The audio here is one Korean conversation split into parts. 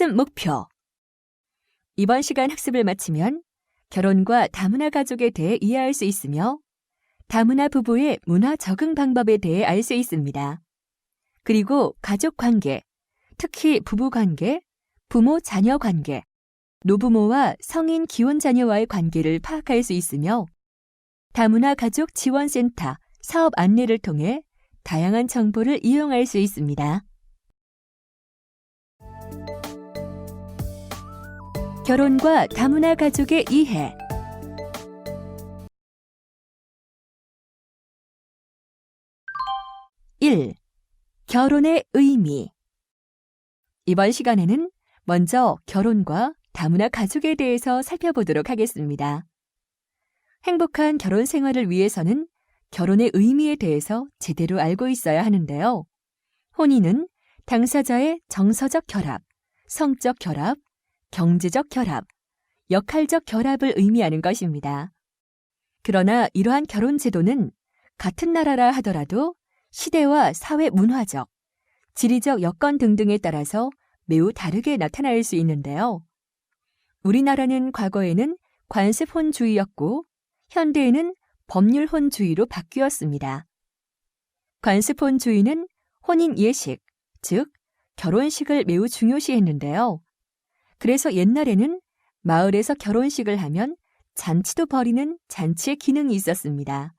학습 목표 이번 시간 학습을 마치면 결혼과 다문화 가족에 대해 이해할 수 있으며 다문화 부부의 문화 적응 방법에 대해 알 수 있습니다. 그리고 가족 관계, 특히 부부 관계, 부모 자녀 관계, 노부모와 성인 기혼 자녀와의 관계를 파악할 수 있으며 다문화 가족 지원센터 사업 안내를 통해 다양한 정보를 이용할 수 있습니다. 결혼과 다문화 가족의 이해. 일. 결혼의 의미. 이번 시간에는 먼저 결혼과 다문화 가족에 대해서 살펴보도록 하겠습니다. 행복한 결혼 생활을 위해서는 결혼의 의미에 대해서 제대로 알고 있어야 하는데요. 혼인은 당사자의 정서적 결합, 성적 결합, 경제적 결합, 역할적 결합을 의미하는 것입니다. 그러나 이러한 결혼 제도는 같은 나라라 하더라도 시대와 사회 문화적, 지리적 여건 등등에 따라서 매우 다르게 나타날 수 있는데요. 우리나라는 과거에는 관습혼주의였고 현대에는 법률혼주의로 바뀌었습니다. 관습혼주의는 혼인 예식, 즉 결혼식을 매우 중요시했는데요. 그래서 옛날에는 마을에서 결혼식을 하면 잔치도 벌이는 잔치의 기능이 있었습니다.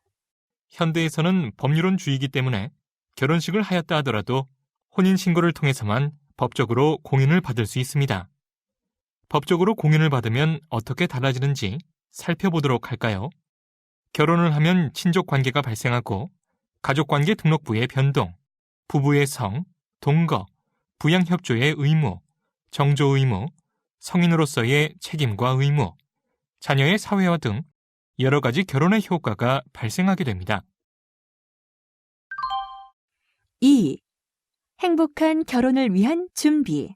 현대에서는 법률론주의이기 때문에 결혼식을 하였다 하더라도 혼인 신고를 통해서만 법적으로 공인을 받을 수 있습니다. 법적으로 공인을 받으면 어떻게 달라지는지 살펴보도록 할까요? 결혼을 하면 친족 관계가 발생하고 가족 관계 등록부의 변동, 부부의 성, 동거, 부양 협조의 의무, 정조 의무, 성인으로서의 책임과 의무, 자녀의 사회화 등 여러 가지 결혼의 효과가 발생하게 됩니다. 2. 행복한 결혼을 위한 준비.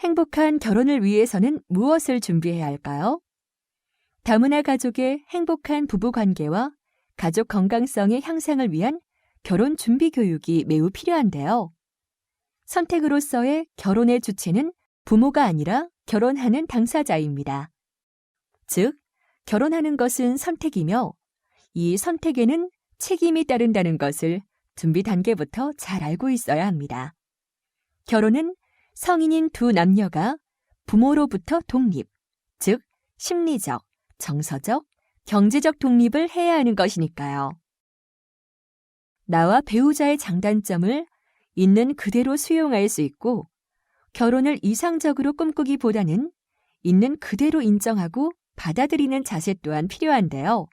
행복한 결혼을 위해서는 무엇을 준비해야 할까요? 다문화 가족의 행복한 부부 관계와 가족 건강성의 향상을 위한 결혼 준비 교육이 매우 필요한데요. 선택으로서의 결혼의 주체는 부모가 아니라 결혼하는 당사자입니다. 즉, 결혼하는 것은 선택이며 이 선택에는 책임이 따른다는 것을 준비 단계부터 잘 알고 있어야 합니다. 결혼은 성인인 두 남녀가 부모로부터 독립, 즉, 심리적, 정서적, 경제적 독립을 해야 하는 것이니까요. 나와 배우자의 장단점을 있는 그대로 수용할 수 있고, 결혼을 이상적으로 꿈꾸기보다는 있는 그대로 인정하고 받아들이는 자세 또한 필요한데요.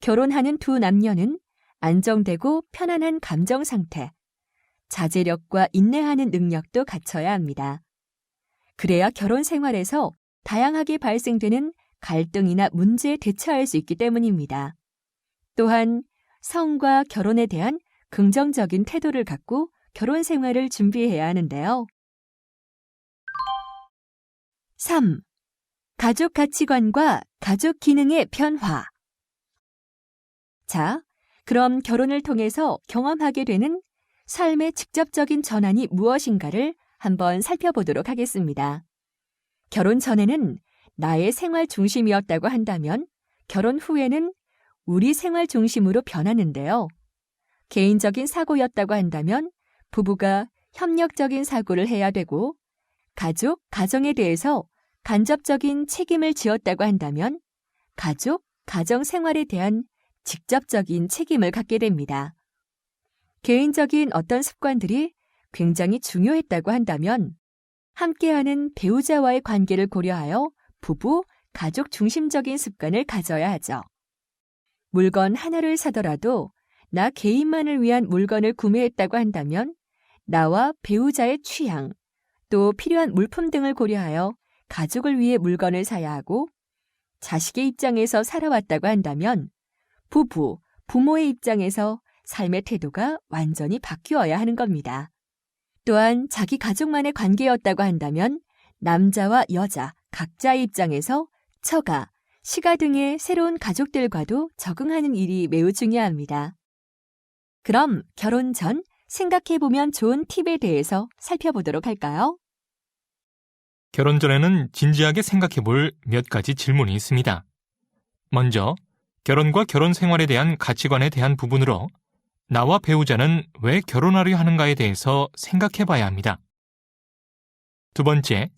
결혼하는 두 남녀는 안정되고 편안한 감정 상태, 자제력과 인내하는 능력도 갖춰야 합니다. 그래야 결혼 생활에서 다양하게 발생되는 갈등이나 문제에 대처할 수 있기 때문입니다. 또한 성과 결혼에 대한 긍정적인 태도를 갖고 결혼 생활을 준비해야 하는데요. 3. 가족 가치관과 가족 기능의 변화. 자, 그럼 결혼을 통해서 경험하게 되는 삶의 직접적인 전환이 무엇인가를 한번 살펴보도록 하겠습니다. 결혼 전에는 나의 생활 중심이었다고 한다면 결혼 후에는 우리 생활 중심으로 변하는데요. 개인적인 사고였다고 한다면 부부가 협력적인 사고를 해야 되고 가족, 가정에 대해서 간접적인 책임을 지었다고 한다면 가족, 가정 생활에 대한 직접적인 책임을 갖게 됩니다. 개인적인 어떤 습관들이 굉장히 중요했다고 한다면 함께하는 배우자와의 관계를 고려하여 부부, 가족 중심적인 습관을 가져야 하죠. 물건 하나를 사더라도 나 개인만을 위한 물건을 구매했다고 한다면 나와 배우자의 취향, 또 필요한 물품 등을 고려하여 가족을 위해 물건을 사야 하고 자식의 입장에서 살아왔다고 한다면 부부, 부모의 입장에서 삶의 태도가 완전히 바뀌어야 하는 겁니다. 또한 자기 가족만의 관계였다고 한다면 남자와 여자 각자의 입장에서 처가, 시가 등의 새로운 가족들과도 적응하는 일이 매우 중요합니다. 그럼 결혼 전 생각해보면 좋은 팁에 대해서 살펴보도록 할까요? 결혼 전에는 진지하게 생각해 볼 몇 가지 질문이 있습니다. 먼저, 결혼과 결혼 생활에 대한 가치관에 대한 부분으로 나와 배우자는 왜 결혼하려 하는가에 대해서 생각해 봐야 합니다. 두 번째,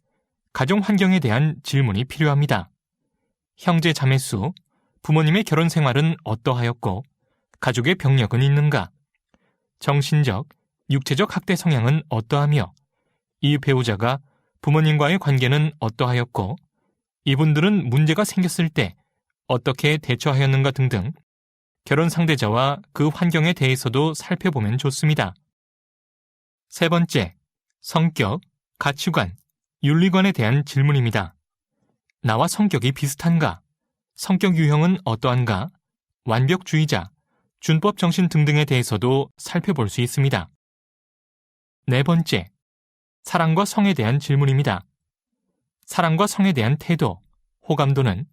가정 환경에 대한 질문이 필요합니다. 형제 자매 수, 부모님의 결혼 생활은 어떠하였고, 가족의 병력은 있는가? 정신적, 육체적 학대 성향은 어떠하며, 이 배우자가 부모님과의 관계는 어떠하였고, 이분들은 문제가 생겼을 때 어떻게 대처하였는가 등등 결혼 상대자와 그 환경에 대해서도 살펴보면 좋습니다. 세 번째, 성격, 가치관, 윤리관에 대한 질문입니다. 나와 성격이 비슷한가? 성격 유형은 어떠한가? 완벽주의자, 준법 정신 등등에 대해서도 살펴볼 수 있습니다. 네 번째, 사랑과 성에 대한 질문입니다. 사랑과 성에 대한 태도, 호감도는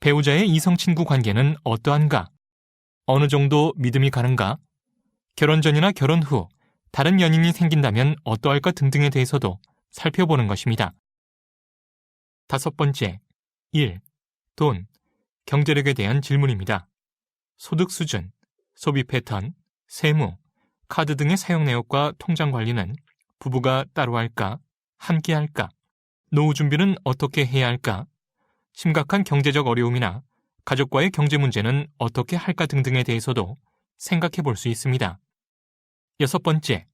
배우자의 이성 친구 관계는 어떠한가? 어느 정도 믿음이 가는가? 결혼 전이나 결혼 후 다른 연인이 생긴다면 어떠할까 등등에 대해서도 살펴보는 것입니다. 다섯 번째, 일, 돈, 경제력에 대한 질문입니다. 소득 수준, 소비 패턴, 세무, 카드 등의 사용 내역과 통장 관리는 부부가 따로 할까, 함께 할까, 노후 준비는 어떻게 해야 할까, 심각한 경제적 어려움이나 가족과의 경제 문제는 어떻게 할까 등등에 대해서도 생각해 볼 수 있습니다. 여섯 번째,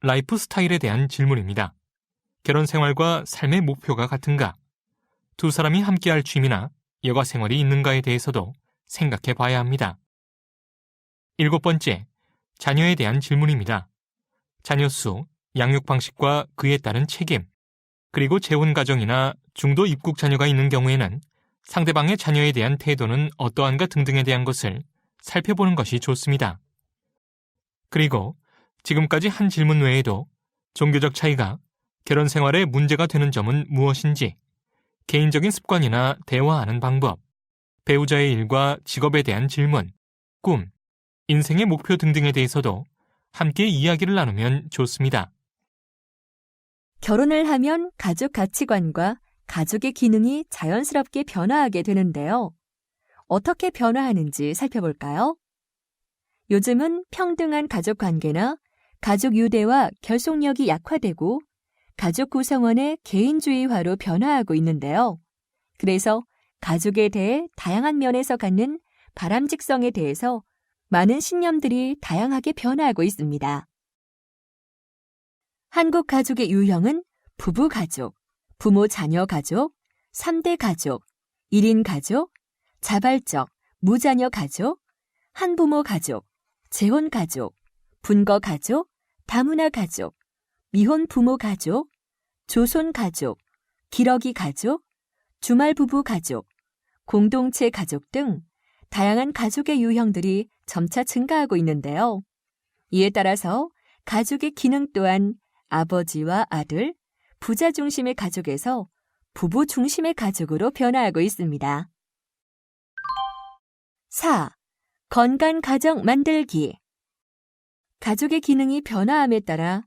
라이프 스타일에 대한 질문입니다. 결혼 생활과 삶의 목표가 같은가? 두 사람이 함께할 취미나 여가 생활이 있는가에 대해서도 생각해 봐야 합니다. 일곱 번째, 자녀에 대한 질문입니다. 자녀 수, 양육 방식과 그에 따른 책임, 그리고 재혼 가정이나 중도 입국 자녀가 있는 경우에는 상대방의 자녀에 대한 태도는 어떠한가 등등에 대한 것을 살펴보는 것이 좋습니다. 그리고 지금까지 한 질문 외에도 종교적 차이가 결혼 생활에 문제가 되는 점은 무엇인지, 개인적인 습관이나 대화하는 방법, 배우자의 일과 직업에 대한 질문, 꿈, 인생의 목표 등등에 대해서도 함께 이야기를 나누면 좋습니다. 결혼을 하면 가족 가치관과 가족의 기능이 자연스럽게 변화하게 되는데요. 어떻게 변화하는지 살펴볼까요? 요즘은 평등한 가족 관계나 가족 유대와 결속력이 약화되고 가족 구성원의 개인주의화로 변화하고 있는데요. 그래서 가족에 대해 다양한 면에서 갖는 바람직성에 대해서 많은 신념들이 다양하게 변화하고 있습니다. 한국 가족의 유형은 부부 가족, 부모 자녀 가족, 3대 가족, 1인 가족, 자발적, 무자녀 가족, 한부모 가족, 재혼 가족, 분거 가족, 다문화 가족, 미혼 부모 가족, 조손 가족, 기러기 가족, 주말 부부 가족, 공동체 가족 등 다양한 가족의 유형들이 점차 증가하고 있는데요. 이에 따라서 가족의 기능 또한 아버지와 아들, 부자 중심의 가족에서 부부 중심의 가족으로 변화하고 있습니다. 4. 건강 가정 만들기. 가족의 기능이 변화함에 따라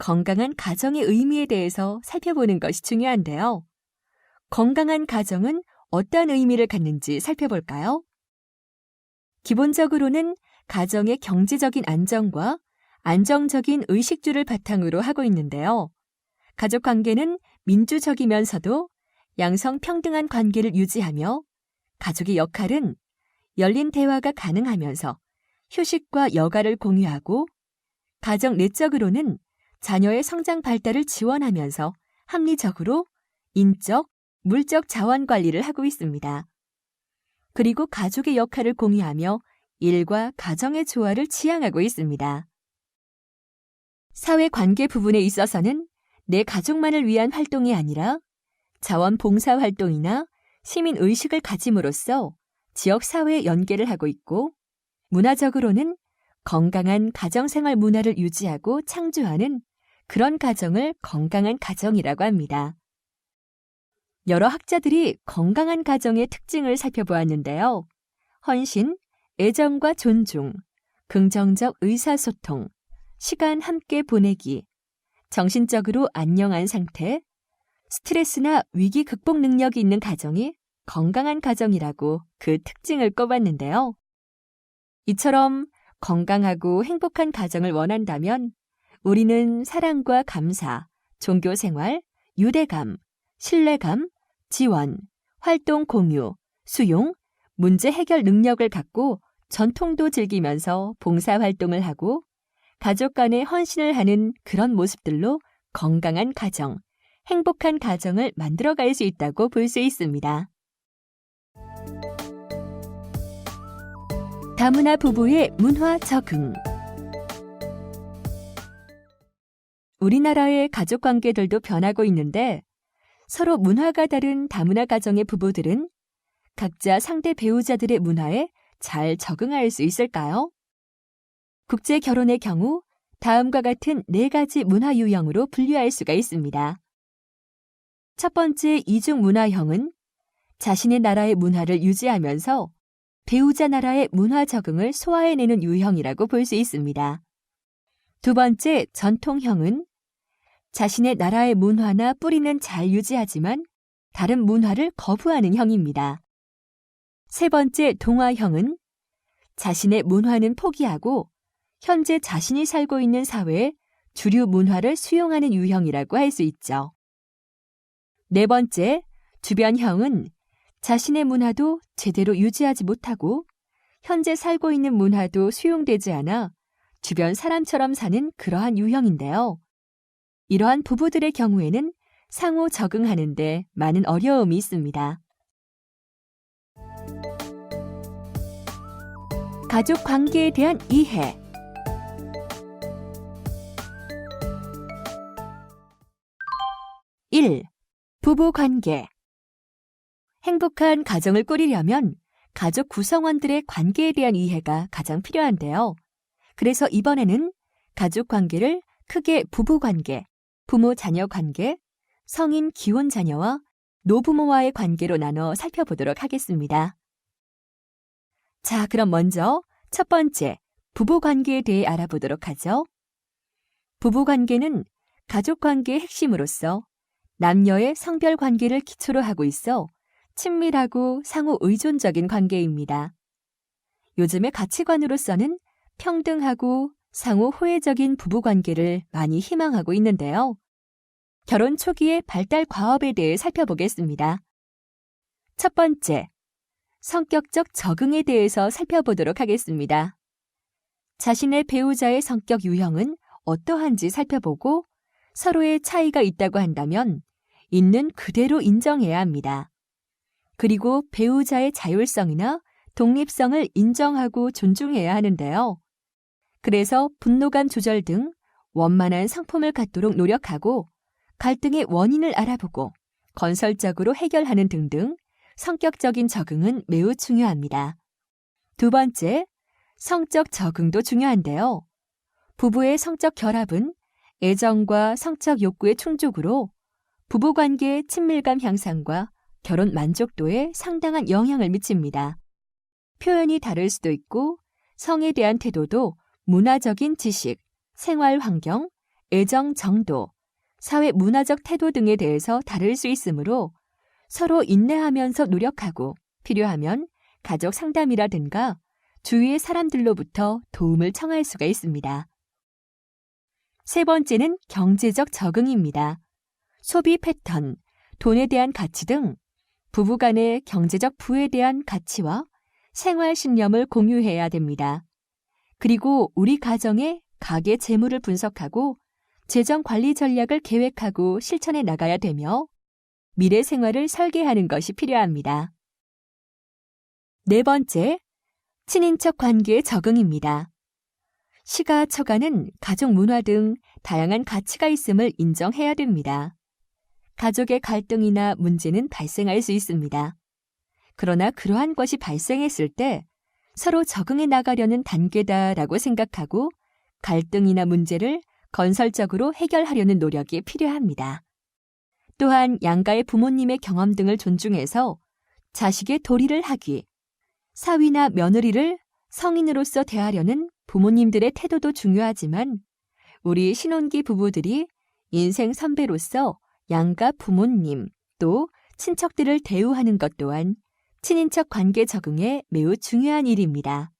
건강한 가정의 의미에 대해서 살펴보는 것이 중요한데요. 건강한 가정은 어떠한 의미를 갖는지 살펴볼까요? 기본적으로는 가정의 경제적인 안정과 안정적인 의식주를 바탕으로 하고 있는데요. 가족 관계는 민주적이면서도 양성 평등한 관계를 유지하며 가족의 역할은 열린 대화가 가능하면서 휴식과 여가를 공유하고 가정 내적으로는 자녀의 성장 발달을 지원하면서 합리적으로 인적, 물적 자원 관리를 하고 있습니다. 그리고 가족의 역할을 공유하며 일과 가정의 조화를 지향하고 있습니다. 사회 관계 부분에 있어서는 내 가족만을 위한 활동이 아니라 자원봉사 활동이나 시민 의식을 가짐으로써 지역 사회에 연계를 하고 있고 문화적으로는 건강한 가정생활 문화를 유지하고 창조하는 그런 가정을 건강한 가정이라고 합니다. 여러 학자들이 건강한 가정의 특징을 살펴보았는데요. 헌신, 애정과 존중, 긍정적 의사소통, 시간 함께 보내기, 정신적으로 안녕한 상태, 스트레스나 위기 극복 능력이 있는 가정이 건강한 가정이라고 그 특징을 꼽았는데요. 이처럼 건강하고 행복한 가정을 원한다면 우리는 사랑과 감사, 종교 생활, 유대감, 신뢰감, 지원, 활동 공유, 수용, 문제 해결 능력을 갖고 전통도 즐기면서 봉사 활동을 하고 가족 간의 헌신을 하는 그런 모습들로 건강한 가정, 행복한 가정을 만들어갈 수 있다고 볼 수 있습니다. 다문화 부부의 문화 적응 우리나라의 가족 관계들도 변하고 있는데 서로 문화가 다른 다문화 가정의 부부들은 각자 상대 배우자들의 문화에 잘 적응할 수 있을까요? 국제 결혼의 경우 다음과 같은 네 가지 문화 유형으로 분류할 수가 있습니다. 첫 번째 이중 문화형은 자신의 나라의 문화를 유지하면서 배우자 나라의 문화 적응을 소화해내는 유형이라고 볼 수 있습니다. 두 번째 전통형은 자신의 나라의 문화나 뿌리는 잘 유지하지만 다른 문화를 거부하는 형입니다. 세 번째 동화형은 자신의 문화는 포기하고 현재 자신이 살고 있는 사회의 주류 문화를 수용하는 유형이라고 할 수 있죠. 네 번째 주변형은 자신의 문화도 제대로 유지하지 못하고 현재 살고 있는 문화도 수용되지 않아 주변 사람처럼 사는 그러한 유형인데요. 이러한 부부들의 경우에는 상호 적응하는데 많은 어려움이 있습니다. 가족 관계에 대한 이해. 일. 부부 관계. 행복한 가정을 꾸리려면 가족 구성원들의 관계에 대한 이해가 가장 필요한데요. 그래서 이번에는 가족 관계를 크게 부부 관계, 부모 자녀 관계, 성인 기혼 자녀와 노부모와의 관계로 나눠 살펴보도록 하겠습니다. 자, 그럼 먼저 첫 번째, 부부 관계에 대해 알아보도록 하죠. 부부 관계는 가족 관계의 핵심으로서 남녀의 성별 관계를 기초로 하고 있어 친밀하고 상호 의존적인 관계입니다. 요즘의 가치관으로서는 평등하고 상호 호혜적인 부부 관계를 많이 희망하고 있는데요. 결혼 초기의 발달 과업에 대해 살펴보겠습니다. 첫 번째, 성격적 적응에 대해서 살펴보도록 하겠습니다. 자신의 배우자의 성격 유형은 어떠한지 살펴보고 서로의 차이가 있다고 한다면 있는 그대로 인정해야 합니다. 그리고 배우자의 자율성이나 독립성을 인정하고 존중해야 하는데요. 그래서 분노감 조절 등 원만한 상품을 갖도록 노력하고 갈등의 원인을 알아보고 건설적으로 해결하는 등등 성격적인 적응은 매우 중요합니다. 두 번째, 성적 적응도 중요한데요. 부부의 성적 결합은 애정과 성적 욕구의 충족으로 부부관계의 친밀감 향상과 결혼 만족도에 상당한 영향을 미칩니다. 표현이 다를 수도 있고 성에 대한 태도도 문화적인 지식, 생활 환경, 애정 정도, 사회 문화적 태도 등에 대해서 다를 수 있으므로 서로 인내하면서 노력하고 필요하면 가족 상담이라든가 주위의 사람들로부터 도움을 청할 수가 있습니다. 세 번째는 경제적 적응입니다. 소비 패턴, 돈에 대한 가치 등 부부 간의 경제적 부에 대한 가치와 생활 신념을 공유해야 됩니다. 그리고 우리 가정의 가계 재물을 분석하고 재정 관리 전략을 계획하고 실천해 나가야 되며 미래 생활을 설계하는 것이 필요합니다. 네 번째, 친인척 관계의 적응입니다. 시가 처가는 가족 문화 등 다양한 가치가 있음을 인정해야 됩니다. 가족의 갈등이나 문제는 발생할 수 있습니다. 그러나 그러한 것이 발생했을 때 서로 적응해 나가려는 단계다라고 생각하고 갈등이나 문제를 건설적으로 해결하려는 노력이 필요합니다. 또한 양가의 부모님의 경험 등을 존중해서 자식의 도리를 하기, 사위나 며느리를 성인으로서 대하려는 부모님들의 태도도 중요하지만 우리 신혼기 부부들이 인생 선배로서 양가 부모님 또 친척들을 대우하는 것 또한 친인척 관계 적응에 매우 중요한 일입니다.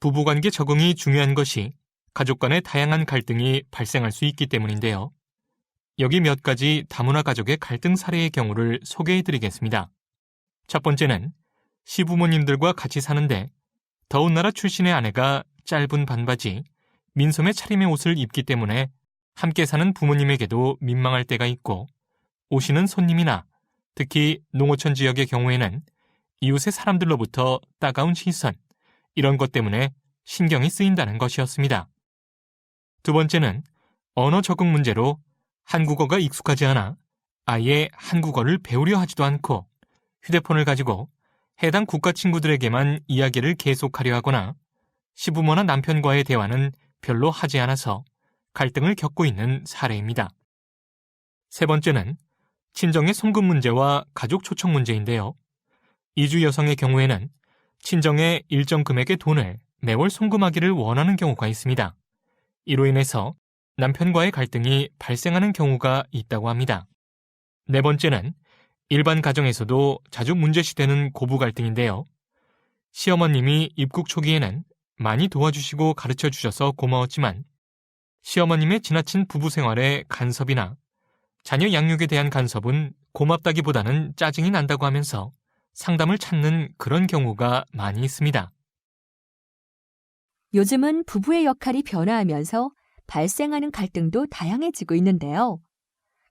부부관계 적응이 중요한 것이 가족 간의 다양한 갈등이 발생할 수 있기 때문인데요. 여기 몇 가지 다문화 가족의 갈등 사례의 경우를 소개해 드리겠습니다. 첫 번째는 시부모님들과 같이 사는데 더운 나라 출신의 아내가 짧은 반바지, 민소매 차림의 옷을 입기 때문에 함께 사는 부모님에게도 민망할 때가 있고 오시는 손님이나 특히 농어촌 지역의 경우에는 이웃의 사람들로부터 따가운 시선, 이런 것 때문에 신경이 쓰인다는 것이었습니다. 두 번째는 언어 적응 문제로 한국어가 익숙하지 않아 아예 한국어를 배우려 하지도 않고 휴대폰을 가지고 해당 국가 친구들에게만 이야기를 계속하려 하거나 시부모나 남편과의 대화는 별로 하지 않아서 갈등을 겪고 있는 사례입니다. 세 번째는 친정의 송금 문제와 가족 초청 문제인데요. 이주 여성의 경우에는 친정에 일정 금액의 돈을 매월 송금하기를 원하는 경우가 있습니다. 이로 인해서 남편과의 갈등이 발생하는 경우가 있다고 합니다. 네 번째는 일반 가정에서도 자주 문제시 되는 고부 갈등인데요. 시어머님이 입국 초기에는 많이 도와주시고 가르쳐 주셔서 고마웠지만 시어머님의 지나친 부부 생활에 간섭이나 자녀 양육에 대한 간섭은 고맙다기보다는 짜증이 난다고 하면서 상담을 찾는 그런 경우가 많이 있습니다. 요즘은 부부의 역할이 변화하면서 발생하는 갈등도 다양해지고 있는데요.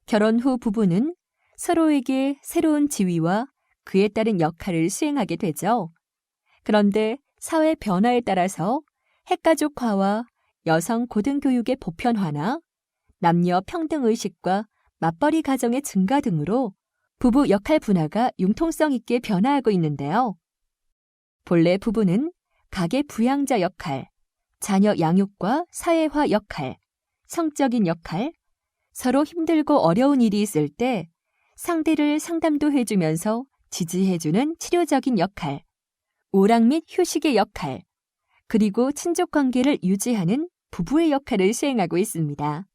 결혼 후 부부는 서로에게 새로운 지위와 그에 따른 역할을 수행하게 되죠. 그런데 사회 변화에 따라서 핵가족화와 여성 고등교육의 보편화나 남녀 평등 의식과 맞벌이 가정의 증가 등으로 부부 역할 분화가 융통성 있게 변화하고 있는데요. 본래 부부는 가계 부양자 역할, 자녀 양육과 사회화 역할, 성적인 역할, 서로 힘들고 어려운 일이 있을 때 상대를 상담도 해주면서 지지해주는 치료적인 역할, 오락 및 휴식의 역할, 그리고 친족 관계를 유지하는 부부의 역할을 수행하고 있습니다.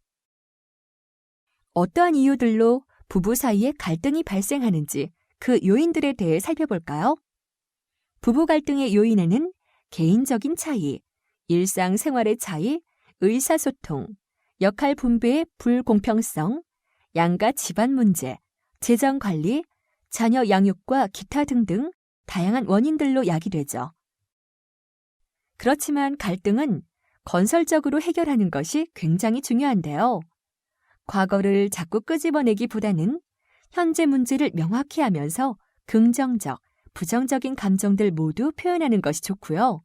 어떠한 이유들로 부부 사이에 갈등이 발생하는지 그 요인들에 대해 살펴볼까요? 부부 갈등의 요인에는 개인적인 차이, 일상 생활의 차이, 의사소통, 역할 분배의 불공평성, 양가 집안 문제, 재정 관리, 자녀 양육과 기타 등등 다양한 원인들로 야기되죠. 그렇지만 갈등은 건설적으로 해결하는 것이 굉장히 중요한데요. 과거를 자꾸 끄집어내기보다는 현재 문제를 명확히 하면서 긍정적, 부정적인 감정들 모두 표현하는 것이 좋고요.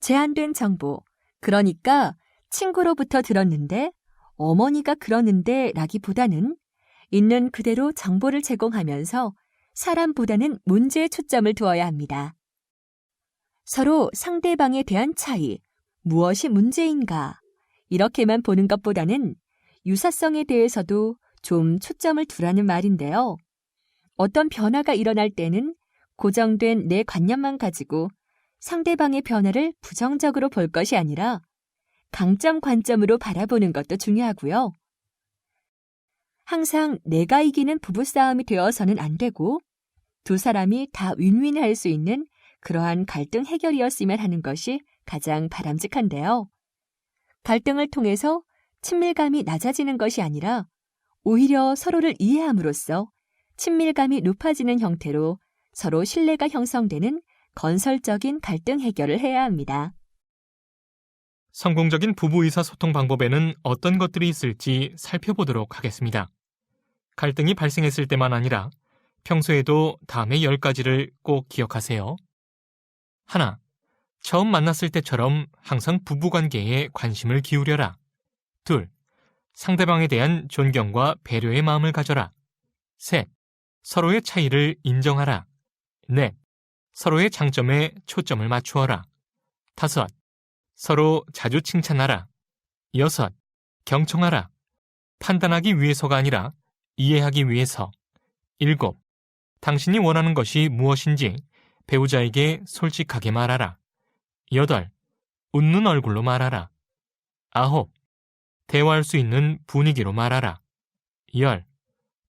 제한된 정보, 그러니까 친구로부터 들었는데 어머니가 그러는데 라기보다는 있는 그대로 정보를 제공하면서 사람보다는 문제에 초점을 두어야 합니다. 서로 상대방에 대한 차이, 무엇이 문제인가, 이렇게만 보는 것보다는 유사성에 대해서도 좀 초점을 두라는 말인데요. 어떤 변화가 일어날 때는 고정된 내 관념만 가지고 상대방의 변화를 부정적으로 볼 것이 아니라 강점 관점으로 바라보는 것도 중요하고요. 항상 내가 이기는 부부싸움이 되어서는 안 되고 두 사람이 다 윈윈할 수 있는 그러한 갈등 해결이었으면 하는 것이 가장 바람직한데요. 갈등을 통해서 친밀감이 낮아지는 것이 아니라 오히려 서로를 이해함으로써 친밀감이 높아지는 형태로 서로 신뢰가 형성되는 건설적인 갈등 해결을 해야 합니다. 성공적인 부부 의사소통 방법에는 어떤 것들이 있을지 살펴보도록 하겠습니다. 갈등이 발생했을 때만 아니라 평소에도 다음의 10가지를 꼭 기억하세요. 하나, 처음 만났을 때처럼 항상 부부 관계에 관심을 기울여라. 둘, 상대방에 대한 존경과 배려의 마음을 가져라. 셋, 서로의 차이를 인정하라. 넷, 서로의 장점에 초점을 맞추어라. 다섯, 서로 자주 칭찬하라. 여섯, 경청하라. 판단하기 위해서가 아니라 이해하기 위해서. 일곱, 당신이 원하는 것이 무엇인지 배우자에게 솔직하게 말하라. 여덟, 웃는 얼굴로 말하라. 아홉, 대화할 수 있는 분위기로 말하라. 열.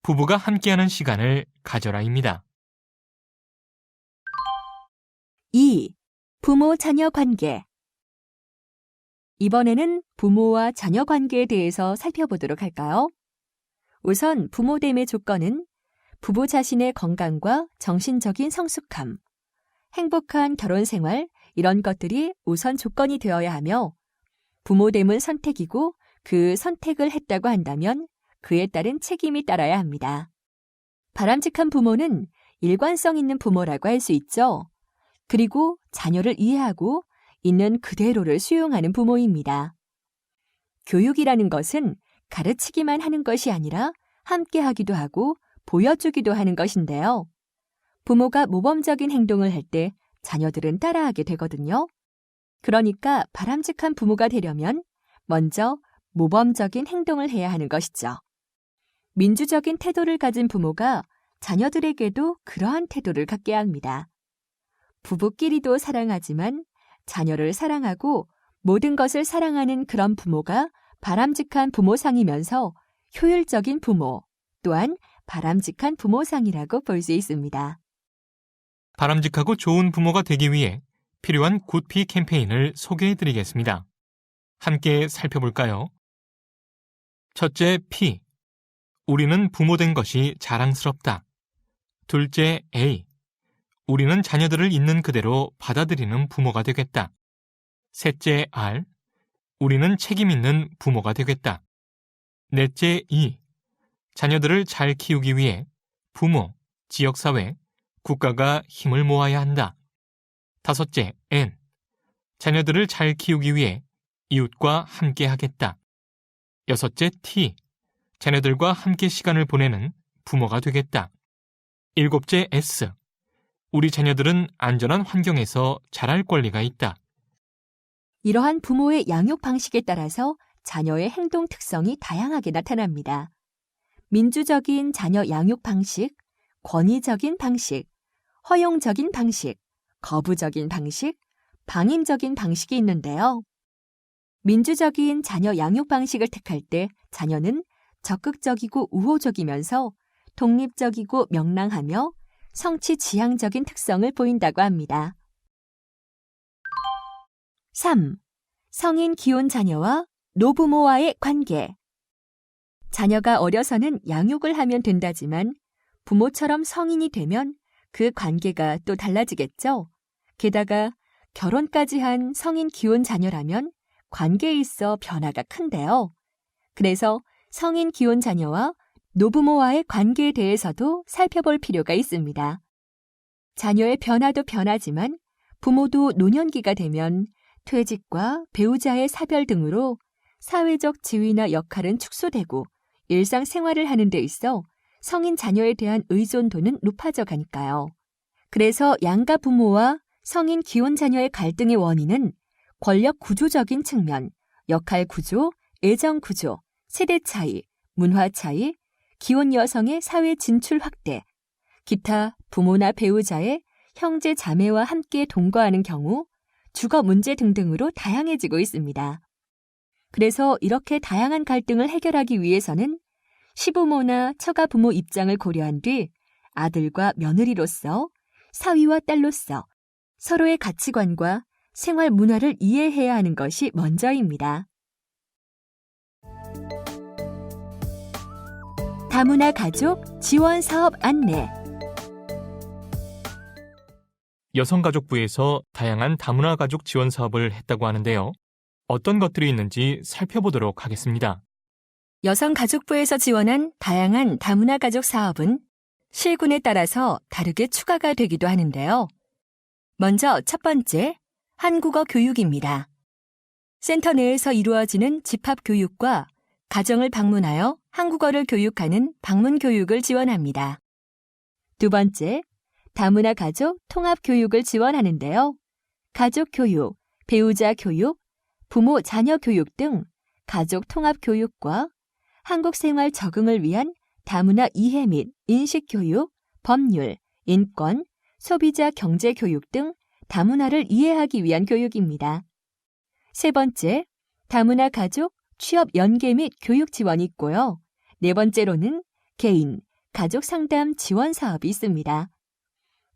부부가 함께하는 시간을 가져라입니다. 2. 부모 자녀 관계. 이번에는 부모와 자녀 관계에 대해서 살펴보도록 할까요? 우선 부모됨의 조건은 부부 자신의 건강과 정신적인 성숙함, 행복한 결혼 생활, 이런 것들이 우선 조건이 되어야 하며 부모됨은 선택이고 그 선택을 했다고 한다면 그에 따른 책임이 따라야 합니다. 바람직한 부모는 일관성 있는 부모라고 할 수 있죠. 그리고 자녀를 이해하고 있는 그대로를 수용하는 부모입니다. 교육이라는 것은 가르치기만 하는 것이 아니라 함께 하기도 하고 보여주기도 하는 것인데요. 부모가 모범적인 행동을 할 때 자녀들은 따라하게 되거든요. 그러니까 바람직한 부모가 되려면 먼저 모범적인 행동을 해야 하는 것이죠. 민주적인 태도를 가진 부모가 자녀들에게도 그러한 태도를 갖게 합니다. 부부끼리도 사랑하지만 자녀를 사랑하고 모든 것을 사랑하는 그런 부모가 바람직한 부모상이면서 효율적인 부모, 또한 바람직한 부모상이라고 볼 수 있습니다. 바람직하고 좋은 부모가 되기 위해 필요한 굿피 캠페인을 소개해 드리겠습니다. 함께 살펴볼까요? 첫째 P. 우리는 부모된 것이 자랑스럽다. 둘째 A. 우리는 자녀들을 있는 그대로 받아들이는 부모가 되겠다. 셋째 R. 우리는 책임 있는 부모가 되겠다. 넷째 E. 자녀들을 잘 키우기 위해 부모, 지역사회, 국가가 힘을 모아야 한다. 다섯째 N. 자녀들을 잘 키우기 위해 이웃과 함께 하겠다. 여섯째 T. 자녀들과 함께 시간을 보내는 부모가 되겠다. 일곱째 S. 우리 자녀들은 안전한 환경에서 자랄 권리가 있다. 이러한 부모의 양육 방식에 따라서 자녀의 행동 특성이 다양하게 나타납니다. 민주적인 자녀 양육 방식, 권위적인 방식, 허용적인 방식, 거부적인 방식, 방임적인 방식이 있는데요. 민주적인 자녀 양육 방식을 택할 때 자녀는 적극적이고 우호적이면서 독립적이고 명랑하며 성취 지향적인 특성을 보인다고 합니다. 3. 성인 기혼 자녀와 노부모와의 관계. 자녀가 어려서는 양육을 하면 된다지만 부모처럼 성인이 되면 그 관계가 또 달라지겠죠. 게다가 결혼까지 한 성인 기혼 자녀라면 관계에 있어 변화가 큰데요. 그래서 성인 기혼 자녀와 노부모와의 관계에 대해서도 살펴볼 필요가 있습니다. 자녀의 변화도 변하지만 부모도 노년기가 되면 퇴직과 배우자의 사별 등으로 사회적 지위나 역할은 축소되고 일상생활을 하는 데 있어 성인 자녀에 대한 의존도는 높아져 가니까요. 그래서 양가 부모와 성인 기혼 자녀의 갈등의 원인은 권력 구조적인 측면, 역할 구조, 애정 구조, 세대 차이, 문화 차이, 기혼 여성의 사회 진출 확대, 기타 부모나 배우자의 형제 자매와 함께 동거하는 경우, 주거 문제 등등으로 다양해지고 있습니다. 그래서 이렇게 다양한 갈등을 해결하기 위해서는 시부모나 처가 부모 입장을 고려한 뒤 아들과 며느리로서 사위와 딸로서 서로의 가치관과 생활 문화를 이해해야 하는 것이 먼저입니다. 다문화 가족 지원 사업 안내 여성가족부에서 다양한 다문화 가족 지원 사업을 했다고 하는데요. 어떤 것들이 있는지 살펴보도록 하겠습니다. 여성가족부에서 지원한 다양한 다문화 가족 사업은 실군에 따라서 다르게 추가가 되기도 하는데요. 먼저 첫 번째, 한국어 교육입니다. 센터 내에서 이루어지는 집합 교육과 가정을 방문하여 한국어를 교육하는 방문 교육을 지원합니다. 두 번째, 다문화 가족 통합 교육을 지원하는데요. 가족 교육, 배우자 교육, 부모 자녀 교육 등 가족 통합 교육과 한국 생활 적응을 위한 다문화 이해 및 인식 교육, 법률, 인권, 소비자 경제 교육 등 다문화를 이해하기 위한 교육입니다. 세 번째, 다문화 가족 취업 연계 및 교육 지원이 있고요. 네 번째로는 개인, 가족 상담 지원 사업이 있습니다.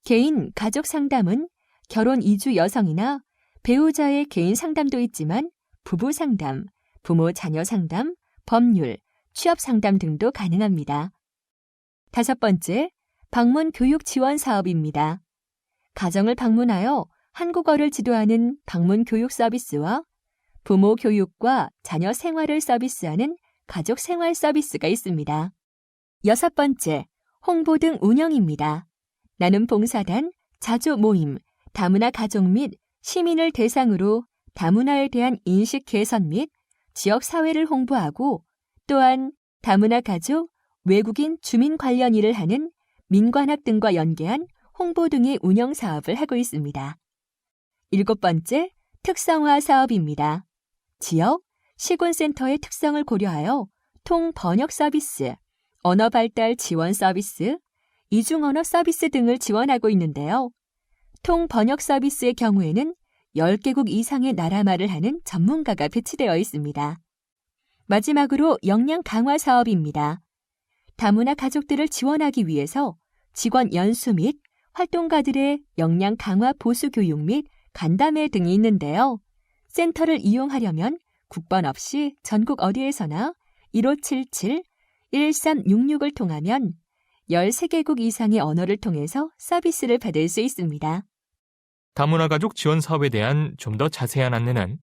개인, 가족 상담은 결혼 이주 여성이나 배우자의 개인 상담도 있지만 부부 상담, 부모 자녀 상담, 법률, 취업 상담 등도 가능합니다. 다섯 번째, 방문 교육 지원 사업입니다. 가정을 방문하여 한국어를 지도하는 방문 교육 서비스와 부모 교육과 자녀 생활을 서비스하는 가족 생활 서비스가 있습니다. 여섯 번째, 홍보 등 운영입니다. 나눔 봉사단, 자조 모임, 다문화 가족 및 시민을 대상으로 다문화에 대한 인식 개선 및 지역 사회를 홍보하고 또한 다문화 가족, 외국인 주민 관련 일을 하는 민관학 등과 연계한 홍보 등의 운영 사업을 하고 있습니다. 일곱 번째, 특성화 사업입니다. 지역, 시군센터의 특성을 고려하여 통 번역 서비스, 언어 발달 지원 서비스, 이중 언어 서비스 등을 지원하고 있는데요. 통 번역 서비스의 경우에는 10개국 이상의 나라 말을 하는 전문가가 배치되어 있습니다. 마지막으로 역량 강화 사업입니다. 다문화 가족들을 지원하기 위해서 직원 연수 및 활동가들의 역량 강화 보수 교육 및 간담회 등이 있는데요. 센터를 이용하려면 국번 없이 전국 어디에서나 1577-1366을 통하면 13개국 이상의 언어를 통해서 서비스를 받을 수 있습니다. 다문화 가족 지원 사업에 대한 좀 더 자세한 안내는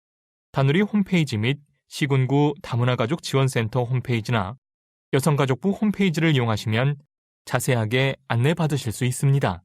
다누리 홈페이지 및 시군구 다문화 가족 지원센터 홈페이지나 여성가족부 홈페이지를 이용하시면 자세하게 안내 받으실 수 있습니다.